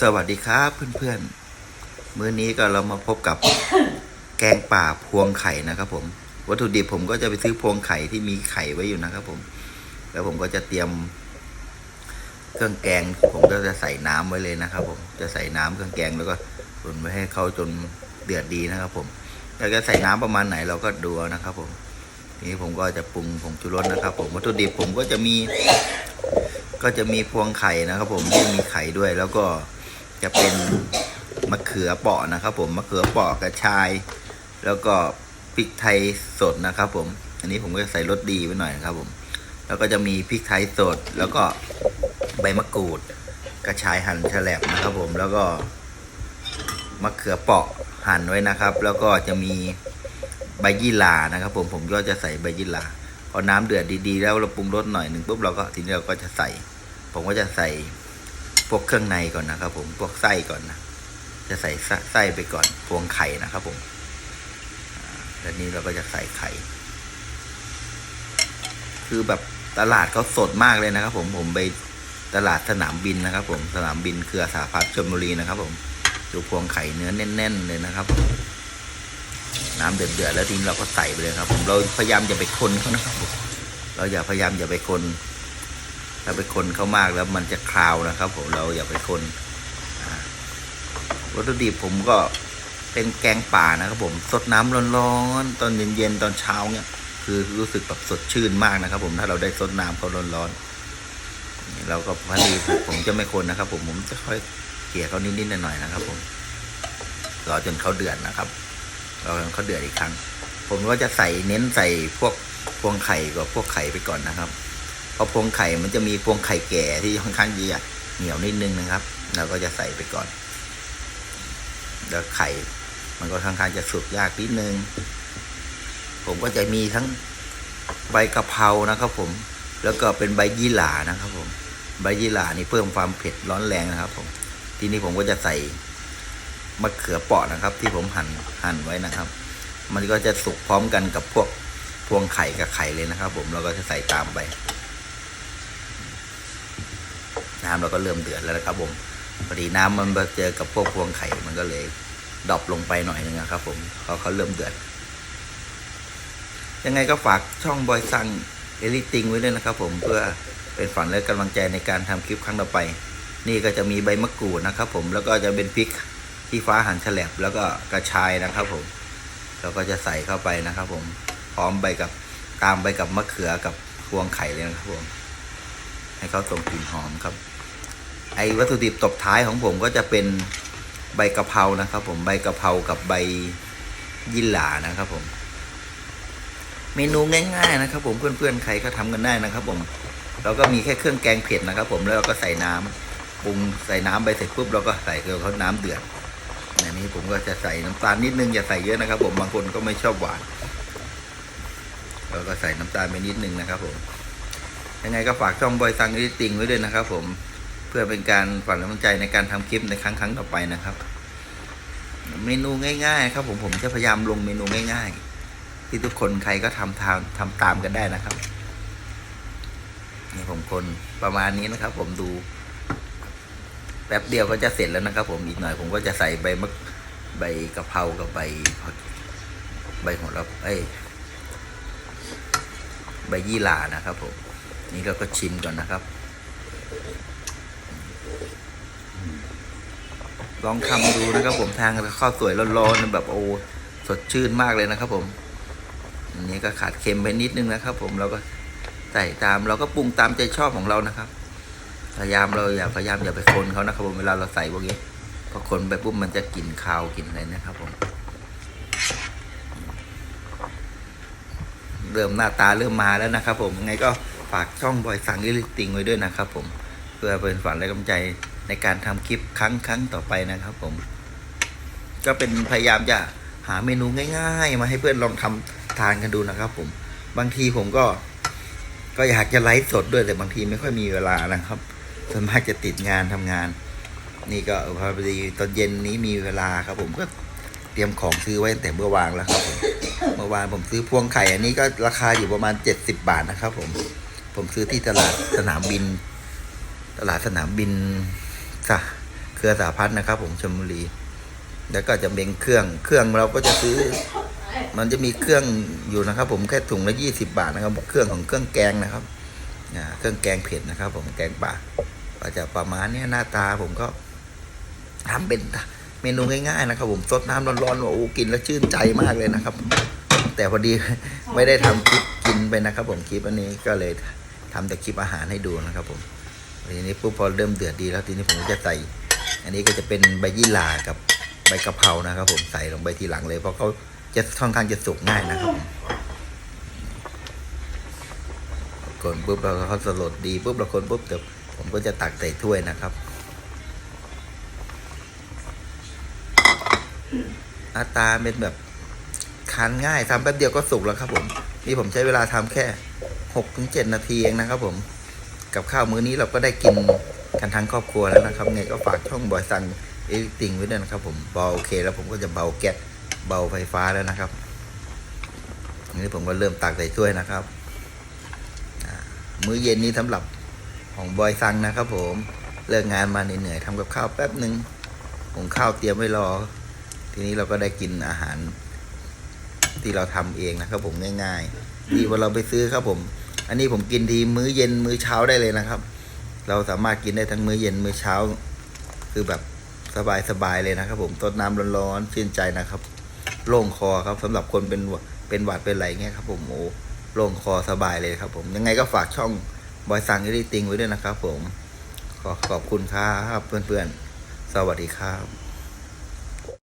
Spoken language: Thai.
สวัสดีครับเพื่อนๆ มื้อนี้ก็เรามาพบกับแกงป่าพวงไข่นะครับ ผม วัตถุดิบผมก็จะไปซื้อพวงไข่ที่มีไข่ไว้อยู่นะครับ ผม แล้วผมก็จะเตรียม เครื่องแกง ผมก็จะใส่น้ำไว้เลยนะครับ ผม จะใส่น้ำเครื่องแกงแล้วก็ตุนไว้ให้เขาจนเดือดดีนะครับ ผมแล้วก็ใส่น้ำประมาณไหนเราก็ดูนะครับ ผม ทีนี้ผมก็จะปรุงผงชูรสนะครับ ผม วัตถุดิบผมก็จะมีก็จะมีพวงไข่นะครับ ผมที่มีไข่ด้วยแล้วก็ จะเป็นมะเขือเปราะนะครับ ผมมะเขือเปราะกระชาย แล้วก็พริกไทยสดนะครับ ผม อันนี้ผมก็จะใส่รสดีไปหน่อยนะครับผม แล้วก็จะมีพริกไทยสด แล้วก็ใบมะกรูด กระชายหั่นแฉลบนะครับ ผมแล้วก็มะเขือเปราะหั่นไว้นะครับ แล้วก็จะมีใบยี่หร่านะครับ ผมผมก็จะใส่ใบยี่หร่าพอน้ำเดือดดีๆ แล้วเราปรุงรสหน่อยหนึ่งปุ๊บเราก็ทีนี้เราก็จะใส่ ผมก็จะใส่ วกเครื่องในก่อนนะครับ ผมพวกไส้ก่อนนะจะใส่ไส้ไปก่อนพวงไข่นะครับ ผมแล้วนี้เราก็จะใส่ไข่ คือแบบตลาดเขาสดมากเลยนะครับ ผมผมไปตลาดสนามบินนะครับ ผมสนามบินเครือสาพัฒน์ชลบุรีนะครับ ผมดูพวงไข่เนื้อแน่น ๆ เลยนะครับ น้ำเดือดๆแล้วทีนี้เราก็ใส่ไปเลยครับ ผมเราพยายามอย่าไปคนเขานะครับผมเราอย่าพยายามอย่าไปคน ถ้าไปคนเขามากแล้วมันจะคราวนะครับ ผมเราอย่าไปคนวัตถุดิบผมก็เป็นแกงป่านะครับ ผมสดน้ำร้อนๆตอนเย็นๆตอนเช้าเนี่ยคือรู้สึกแบบสดชื่นมากนะครับ ผมถ้าเราได้สดน้ำเขาร้อนๆเราก็พอดีผมจะไม่คนนะครับ ผมผมจะค่อยเกลี่ยเขานิดๆหน่อยๆนะครับ ผมรอจนเขาเดือดนะครับเราเขาเดือดอีกครั้ง ผมก็จะใส่เน้นใส่พวกพวงไข่กับพวกไข่ไปก่อนนะครับ เพราะพวงไข่มันจะมีพวงไข่แก่ที่ค่อนข้างจะเหนียวนิดนึงนะครับ เราก็จะใส่ไปก่อน แล้วไข่ มันก็ค่อนข้างจะสุกยากนิดนึง ผมก็จะมีทั้งใบกะเพรานะครับ ผม แล้วก็เป็นใบยี่หร่านะครับ ผม ใบยี่หร่านี่เพิ่มความเผ็ดร้อนแรงนะครับ ผม ทีนี้ผมก็จะใส่มะเขือเปราะนะครับ ที่ผมหั่นหั่นไว้นะครับ มันก็จะสุกพร้อมกันกับพวกพวงไข่กับไข่เลยนะครับ ผมเราก็จะใส่ตามไป น้ำเราก็เริ่มเดือดแล้วนะครับผมพอดีน้ำมันมาเจอกับพวกพวงไข่มันก็เลยดรอปลงไปหน่อยนึงนะครับ ผมเขาเขาเริ่มเดือด ยังไงก็ฝากช่องบอยซังเอลิติงไว้ด้วยนะครับ ผมเพื่อเป็นฝันและกำลังใจในการทำคลิปครั้งต่อไป นี่ก็จะมีใบมะกรูดนะครับ ผมแล้วก็จะเป็นพริกที่ฟ้าหั่นแฉลบแล้วก็กระชายนะครับ ผมเราก็จะใส่เข้าไปนะครับ ผมพร้อมไปกับตามไปกับมะเขือกับพวงไข่เลยนะครับผม ให้เขาส่งกลิ่นหอมครับ ไอ้วัตถุดิบตบท้ายของผมก็จะเป็นใบกะเพรานะครับ ผมใบกะเพรากับใบยี่หร่านะครับ ผม เมนูง่าย ๆ นะครับ ผมเพื่อนๆใครก็ทำกันได้นะครับ ผมเราก็มีแค่เครื่องแกงเผ็ดนะครับ ผมแล้วเราก็ใส่น้ำปรุงใส่น้ำไปเสร็จปุ๊บเราก็ใส่เขาน้ำเดือดอันนี้ผมก็จะใส่น้ำตาลนิดนึงอย่าใส่เยอะนะครับ ผมบางคนก็ไม่ชอบหวานเราก็ใส่น้ำตาลไปนิดนึงนะครับ ผมยังไงก็ฝากช่องบอยซังนิติงไว้ด้วยนะครับ ผม พื่อเป็นการฝันกำลังใจในการทำคลิปในครั้งครั้งต่อไปนะครับ เมนูง่าย ๆ ครับผมผมจะพยายามลงเมนูง่าย ๆ ที่ทุกคนใครก็ทำทามทำตามกันได้นะครับนี่ผมคนประมาณนี้นะครับ ผมดู แป๊บเดียวก็จะเสร็จแล้วนะครับ ผมอีกหน่อยผมก็จะใส่ใบมะใบกะเพรากับใบใบหัวละเอ้ยใบยี่หร่านะครับ ผม นี่เราก็ชิมก่อนนะครับ ลองทำดูนะครับผมทางข้าวสวยร้อนๆแบบโอ้สดชื่นมากเลยนะครับผมอันนี้ก็ขาดเค็มไปนิดนึงนะครับ ผมเราก็ใส่ตามเราก็ปรุงตามใจชอบของเรานะครับ พยายามเราอย่าพยายามอย่าไปคนเขานะครับผมเวลาเราใส่พวกนี้พอคนไปปุ๊บมันจะกลิ่นคาวกลิ่นอะไรนะครับผมเริ่มหน้าตาเริ่มมาแล้วนะครับ ผมยังไงก็ฝากช่องบอยสังลิลิติงไว้ด้วยนะครับ ผมเพื่อเป็นฝันและกำลังใจ ในการทำคลิปครั้งครั้งต่อไปนะครับผม ก็เป็นพยายามจะหาเมนูง่าย ๆ มาให้เพื่อนลองทำทานกันดูนะครับ ผม บางทีผมก็ ก็อยากจะไลฟ์สดด้วยแต่บางทีไม่ค่อยมีเวลานะครับส่วนมากจะติดงานทำงาน นี่ก็พอดีตอนเย็นนี้มีเวลาครับ ผมก็เตรียมของซื้อไว้ตั้งแต่เมื่อวานแล้วครับผมเมื่อวานผมซื้อพวงไข่อันนี้ก็ราคาอยู่ประมาณเจ็ดสิบบาทนะครับ ผม ผมซื้อที่ตลาดสนามบิน ตลาดสนามบิน เครือสาพัฒน์นะครับ ผมชลบุรี แล้วก็จะเป็นเครื่องเครื่องเราก็จะซื้อ มันจะมีเครื่องอยู่นะครับ ผมแค่ถุงละยี่สิบาทนะครับ เครื่องของเครื่องแกงนะครับเครื่องแกงเผ็ดนะครับ ผมแกงป่าก็จะประมาณนี้หน้าตาผมก็ทำเป็นเมนูง่ายๆนะครับ ผมซดน้ำร้อนๆโอ้กินแล้วชื่นใจมากเลยนะครับ แต่พอดีไม่ได้ทำคลิปกินไปนะครับ ผมคลิปอันนี้ก็เลยทำแต่คลิปอาหารให้ดูนะครับ ผม ทีนี้ปุ๊บพอเริ่มเดือดดีแล้วทีนี้ผมก็จะใส่ อันนี้ก็จะเป็นใบยี่หร่ากับใบกะเพรานะครับ ผมใส่ลงไปทีหลังเลยเพราะเขาจะค่อนข้างจะสุกง่ายนะครับผมคนปุ๊บเราเขาสลดดีปุ๊บเราคนปุ๊บเดี๋ยวผมก็จะตักใส่ถ้วยนะครับหน้าตาเป็นแบบทานง่ายทำแป๊บเดียวก็สุกแล้วครับผม นี่ผมใช้เวลาทำแค่หกถึงเจ็ดนาทีเองนะครับผม กับข้าวมื้อนี้เราก็ได้กินกันทั้งครอบครัวแล้วนะครับไงก็ฝากช่องบอยซังเอลิติงไว้ด้วยนะครับ ผมเบาโอเค แล้วผมก็จะเบาแก๊สเบาไฟฟ้าแล้วนะครับนี้ผมก็เริ่มตักใส่ถ้วยนะครับมื้อเย็นนี้สำหรับของบอยซังนะครับ ผมเลิกงานมาเหนื่อยๆทำกับข้าวแป๊บหนึ่งผมข้าวเตรียมไว้รอ ทีนี้เราก็ได้กินอาหารที่เราทำเองนะครับ ผมง่ายๆดีกว่าเราไปซื้อครับผม อันนี้ผมกินทีมื้อเย็นมื้อเช้าได้เลยนะครับ เราสามารถกินได้ทั้งมื้อเย็นมื้อเช้า คือแบบสบายๆเลยนะครับ ผมต้นน้ำร้อนๆชื่นใจนะครับ โล่งคอครับสำหรับคนเป็นเป็นหวัดเป็นอะไรเงี้ยครับ ผมโอ้โล่งคอสบายเลยครับ ผมยังไงก็ฝากช่องบอยซังเอริติงไว้ด้วยนะครับ ผมขอขอบคุณครับเพื่อนๆสวัสดีครับ